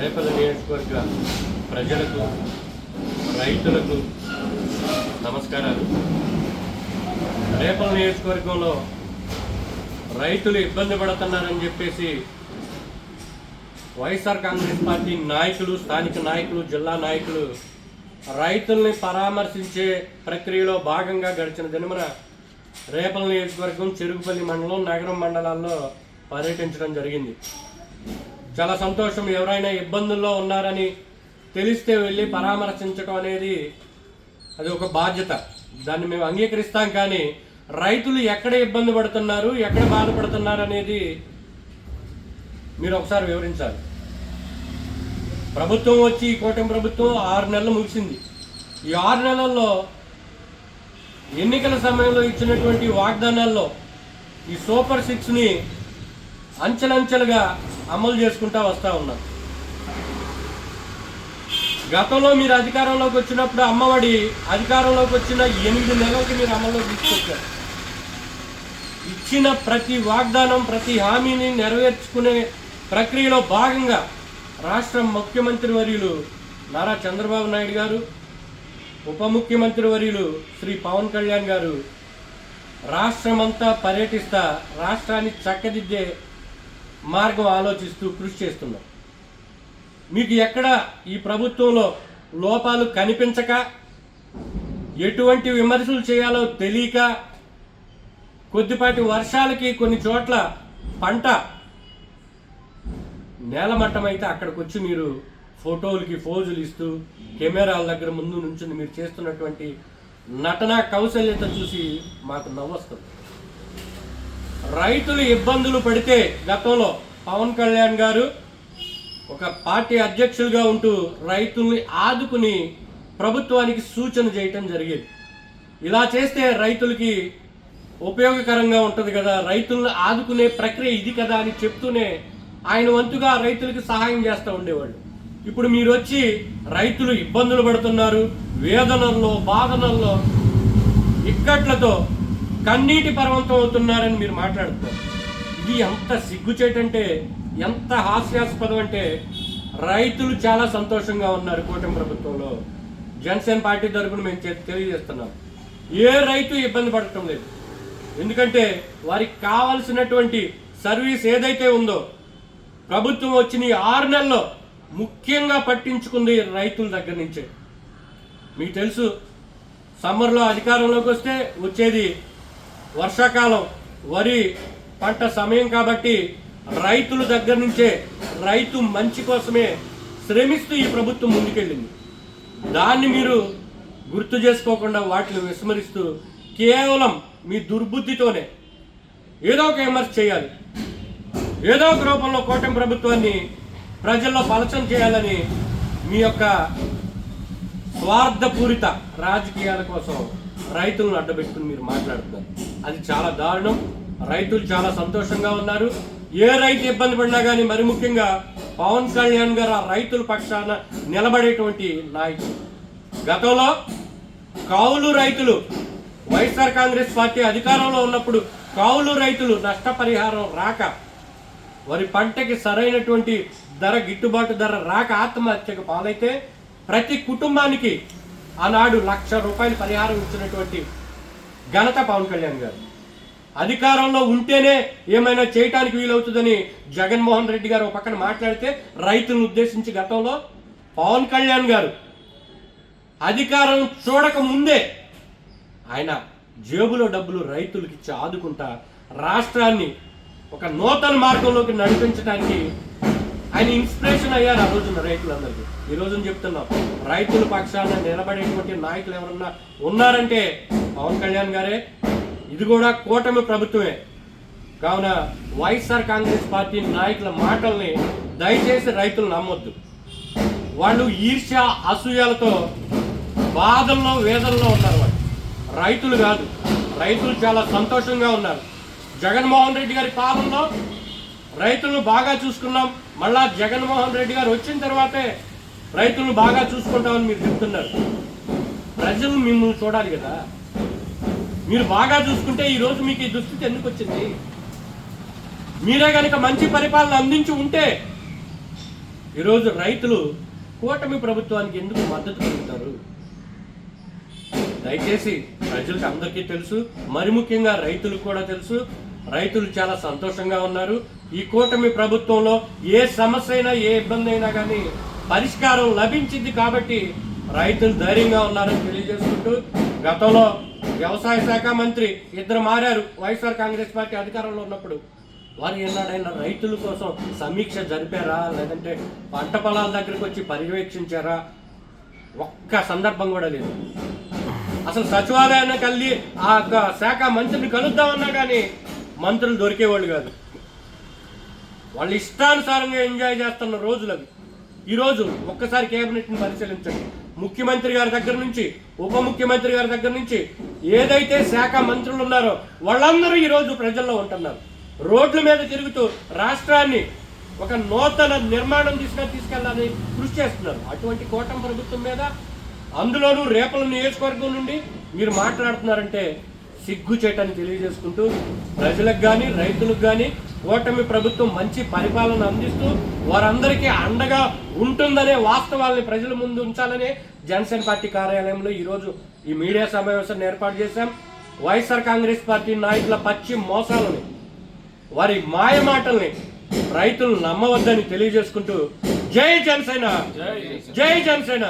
రేపల నియోజకవర్గ ప్రజలకు రైతులకు నమస్కారాలు. రేపల నియోజకవర్గంలో రైతులు ఇబ్బంది పడుతున్నారని చెప్పేసి వైఎస్ఆర్ కాంగ్రెస్ పార్టీ నాయకులు స్థానిక నాయకులు జిల్లా నాయకులు రైతుల్ని పరామర్శించే ప్రక్రియలో భాగంగా గడిచిన దినమున రేపల నియోజకవర్గం చెరుకుపల్లి మండలం నగరం మండలాల్లో పర్యటించడం జరిగింది. చాలా సంతోషం. ఎవరైనా ఇబ్బందుల్లో ఉన్నారని తెలిస్తే వెళ్ళి పరామర్శించడం అనేది అది ఒక బాధ్యత. దాన్ని మేము అంగీకరిస్తాం కానీ రైతులు ఎక్కడ ఇబ్బంది పడుతున్నారు ఎక్కడ బాధపడుతున్నారు అనేది మీరు ఒకసారి వివరించాలి. ప్రభుత్వం వచ్చి ఈ కూటమి ప్రభుత్వం ఆరు నెలలు ముగిసింది. ఈ ఆరు నెలల్లో ఎన్నికల సమయంలో ఇచ్చినటువంటి వాగ్దానాల్లో ఈ సూపర్ సిక్స్ని అంచెలంచెలుగా అమలు చేసుకుంటా వస్తూ ఉన్నారు గతంలో మీరు అధికారంలోకి వచ్చినప్పుడు అమ్మఒడి అధికారంలోకి వచ్చిన ఎనిమిది నెలలకి మీరు అమల్లో తీసుకొచ్చారు. ఇచ్చిన ప్రతి వాగ్దానం ప్రతి హామీని నెరవేర్చుకునే ప్రక్రియలో భాగంగా రాష్ట్ర ముఖ్యమంత్రి వర్యులు నారా చంద్రబాబు నాయుడు గారు ఉప ముఖ్యమంత్రి వర్యులు శ్రీ పవన్ కళ్యాణ్ గారు రాష్ట్రమంతా పర్యటిస్తా రాష్ట్రాన్ని చక్కదిద్దే మార్గం ఆలోచిస్తూ కృషి చేస్తున్నాం. మీకు ఎక్కడ ఈ ప్రభుత్వంలో లోపాలు కనిపించక ఎటువంటి విమర్శలు చేయాలో తెలియక కొద్దిపాటి వర్షాలకి కొన్ని చోట్ల పంట నేలమట్టమైతే అయితే అక్కడికి వచ్చి మీరు ఫోటోలకి ఫోజులు ఇస్తూ కెమెరాల దగ్గర ముందు నుంచి మీరు చేస్తున్నటువంటి నటనా కౌశల్యత చూసి మాకు నవ్వొస్తుంది. రైతులు ఇబ్బందులు పడితే గతంలో పవన్ కళ్యాణ్ గారు ఒక పార్టీ అధ్యక్షులుగా ఉంటూ రైతుల్ని ఆదుకుని ప్రభుత్వానికి సూచన చేయటం జరిగేది. ఇలా చేస్తే రైతులకి ఉపయోగకరంగా ఉంటుంది కదా రైతులను ఆదుకునే ప్రక్రియ ఇది కదా అని చెప్తూనే ఆయన వంతుగా రైతులకు సహాయం చేస్తూ ఉండేవాళ్ళు. ఇప్పుడు మీరు వచ్చి రైతులు ఇబ్బందులు పడుతున్నారు వేదనల్లో బాధనల్లో ఇక్కట్లతో కన్నీటి పర్వంతం అవుతున్నారని మీరు మాట్లాడుతున్నారు. ఇది ఎంత సిగ్గుచేటంటే ఎంత హాస్యాస్పదం అంటే రైతులు చాలా సంతోషంగా ఉన్నారు కూటమి ప్రభుత్వంలో. జనసేన పార్టీ తరఫున మేము చే- తెలియజేస్తున్నాం. ఏ రైతు ఇబ్బంది పడటం లేదు. ఎందుకంటే వారికి కావలసినటువంటి సర్వీస్ ఏదైతే ఉందో ప్రభుత్వం వచ్చిన ఈ ఆరు నెలల్లో ముఖ్యంగా పట్టించుకుంది రైతుల దగ్గర నుంచే. మీకు తెలుసు సమ్మర్లో అధికారంలోకి వస్తే వచ్చేది వర్షాకాలం వరి పంట సమయం కాబట్టి రైతుల దగ్గర నుంచే రైతు మంచి కోసమే శ్రమిస్తూ ఈ ప్రభుత్వం ముందుకెళ్ళింది. దాన్ని మీరు గుర్తు చేసుకోకుండా వాటిని విస్మరిస్తూ కేవలం మీ దుర్బుద్ధితోనే ఏదో ఒక విమర్శ చేయాలి. ఏదో ఒక రూపంలో కూటమి ప్రభుత్వాన్ని ప్రజల్లో పలచం చేయాలని మీ యొక్క స్వార్థపూరిత రాజకీయాల కోసం రైతులను అడ్డబెట్టుకుని మీరు మాట్లాడుతున్నారు. అది చాలా దారుణం. రైతులు చాలా సంతోషంగా ఉన్నారు. ఏ రైతు ఇబ్బంది పడినా కానీ మరి ముఖ్యంగా పవన్ కళ్యాణ్ గారు ఆ రైతుల పక్షాన నిలబడేటువంటి నాయకుడు. గతంలో కౌలు రైతులు వైఎస్ఆర్ కాంగ్రెస్ పార్టీ అధికారంలో ఉన్నప్పుడు కౌలు రైతులు నష్టపరిహారం రాక వరి పంటకి సరైనటువంటి ధర గిట్టుబాటు ధర రాక ఆత్మహత్యకు పాలైతే ప్రతి కుటుంబానికి ఆనాడు లక్ష రూపాయలు పరిహారం ఇచ్చినటువంటి ఘనత పవన్ కళ్యాణ్ గారు. అధికారంలో ఉంటేనే ఏమైనా చేయటానికి వీలవుతుందని జగన్మోహన్ రెడ్డి గారు ఒక పక్కన మాట్లాడితే రైతులను ఉద్దేశించి గతంలో పవన్ కళ్యాణ్ గారు అధికారం చూడక ముందే ఆయన జేబులో డబ్బులు రైతులకి ఇచ్చి ఆదుకుంటా రాష్ట్రాన్ని ఒక నూతన మార్గంలోకి నడిపించడానికి ఆయన ఇన్స్పిరేషన్ అయ్యారు ఆ రోజున రైతులందరికీ. ఈ రోజున చెప్తున్నాం రైతుల పక్షాన నిలబడేటువంటి నాయకులు ఎవరన్నా ఉన్నారంటే పవన్ కళ్యాణ్ గారే ఇది కూడా కూటమి ప్రభుత్వమే. కావున వైఎస్ఆర్ కాంగ్రెస్ పార్టీ నాయకుల మాటల్ని దయచేసి రైతులు నమ్మొద్దు. వాళ్ళు ఈర్ష్య అసూయాలతో బాధల్లో వేదనలో ఉన్నారు వాళ్ళు. రైతులు కాదు రైతులు చాలా సంతోషంగా ఉన్నారు. జగన్మోహన్ రెడ్డి గారి పాలనలో రైతులను బాగా చూసుకున్నాం. మళ్ళా జగన్మోహన్ రెడ్డి గారు వచ్చిన తర్వాతే రైతులను బాగా చూసుకుంటామని మీరు చెప్తున్నారు. ప్రజలు మిమ్మల్ని చూడాలి కదా. మీరు బాగా చూసుకుంటే ఈరోజు మీకు ఈ దుస్థితి ఎందుకు వచ్చింది? మీరే కనుక మంచి పరిపాలన అందించి ఉంటే ఈరోజు రైతులు కూటమి ప్రభుత్వానికి ఎందుకు మద్దతు పొందుతారు దయచేసి ప్రజలకు అందరికీ తెలుసు. మరి ముఖ్యంగా రైతులకు కూడా తెలుసు. రైతులు చాలా సంతోషంగా ఉన్నారు. ఈ కూటమి ప్రభుత్వంలో ఏ సమస్య అయినా ఏ ఇబ్బంది అయినా కానీ పరిష్కారం లభించింది కాబట్టి రైతులు ధైర్యంగా ఉన్నారని తెలియజేసుకుంటూ గతంలో వ్యవసాయ శాఖ మంత్రి ఇద్దరు మారారు. వైఎస్ఆర్ కాంగ్రెస్ పార్టీ అధికారంలో ఉన్నప్పుడు వారు ఏనాడైనా రైతుల కోసం సమీక్ష జరిపారా? లేదంటే పంట పొలాల దగ్గరకు వచ్చి పర్యవేక్షించారా? ఒక్క సందర్భం కూడా లేదు. అసలు సచివాలయాన్ని వెళ్ళి ఆ యొక్క శాఖ మంత్రిని కలుద్దామన్నా కానీ మంత్రులు దొరికేవాళ్ళు కాదు. వాళ్ళు ఇష్టానుసారంగా ఎంజాయ్ చేస్తున్న రోజులు అవి. ఈరోజు ఒక్కసారి కేబినెట్ని పరిశీలించండి. ముఖ్యమంత్రి గారి దగ్గర నుంచి ఉప ముఖ్యమంత్రి గారి దగ్గర నుంచి ఏదైతే శాఖ మంత్రులు ఉన్నారో వాళ్ళందరూ ఈరోజు ప్రజల్లో ఉంటున్నారు. రోడ్ల మీద తిరుగుతూ రాష్ట్రాన్ని ఒక నూతన నిర్మాణం తీసుకుని తీసుకెళ్ళాలని కృషి చేస్తున్నారు. అటువంటి కోటం ప్రభుత్వం మీద అందులోనూ రేపల నియోజకవర్గం నుండి మీరు మాట్లాడుతున్నారంటే సిగ్గు చేయటాన్ని తెలియజేసుకుంటూ ప్రజలకు కానీ రైతులకు కానీ కూటమి ప్రభుత్వం మంచి పరిపాలన అందిస్తూ వారందరికీ అండగా ఉంటుందనే వాస్తవాల్ని ప్రజల ముందు ఉంచాలనే జనసేన పార్టీ కార్యాలయంలో ఈరోజు ఈ మీడియా సమావేశాన్ని ఏర్పాటు చేశాం. వైఎస్ఆర్ కాంగ్రెస్ పార్టీ నాయకుల పచ్చి మోసాలని వారి మాయ మాటల్ని రైతులు నమ్మవద్దని తెలియజేసుకుంటూ జై జనసేన! జై జనసేన!